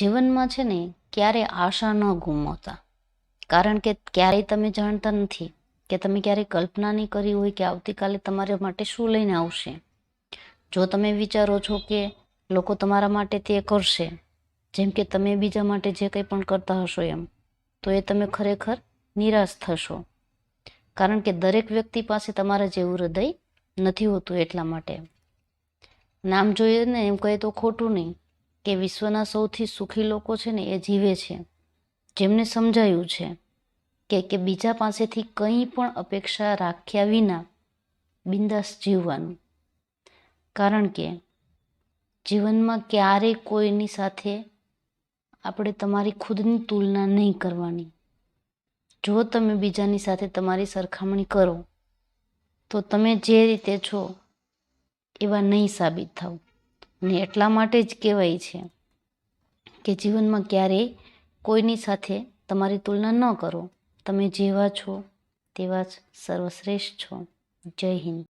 જીવનમાં છે ને ક્યારે આશા ન ગુમાવતા. કારણ કે ક્યારેય તમે જાણતા નથી કે તમે ક્યારેય કલ્પના નહીં કરી હોય કે આવતીકાલે તમારા માટે શું લઈને આવશે. જો તમે વિચારો છો કે લોકો તમારા માટે તે કરશે, જેમ કે તમે બીજા માટે જે કંઈ પણ કરતા હશો એમ, તો એ તમે ખરેખર નિરાશ થશો. કારણ કે દરેક વ્યક્તિ પાસે તમારા જેવું હૃદય નથી હોતું એટલા માટે. નામ જોઈએ ને એમ કહે તો ખોટું નહીં કે વિશ્વના સૌથી સુખી લોકો છે ને એ જીવે છે. જેમને સમજાયું છે કે કે બીજા પાસેથી કંઈ પણ અપેક્ષા રાખ્યા વિના બિંદાસ જીવવાનું. કારણ કે, જીવનમાં ક્યારેય કોઈની સાથે આપણે તમારી ખુદની તુલના નહીં કરવાની. જો તમે બીજાની સાથે તમારી સરખામણી કરો, તો તમે જે રીતે છો એવા નહીં સાબિત થાવ. ને એટલા માટે જ કહેવાય છે કે જીવનમાં ક્યારેય કોઈની સાથે તમારી તુલના ન કરો. તમે જેવા છો તેવા જ સર્વશ્રેષ્ઠ છો. જય હિન્દ.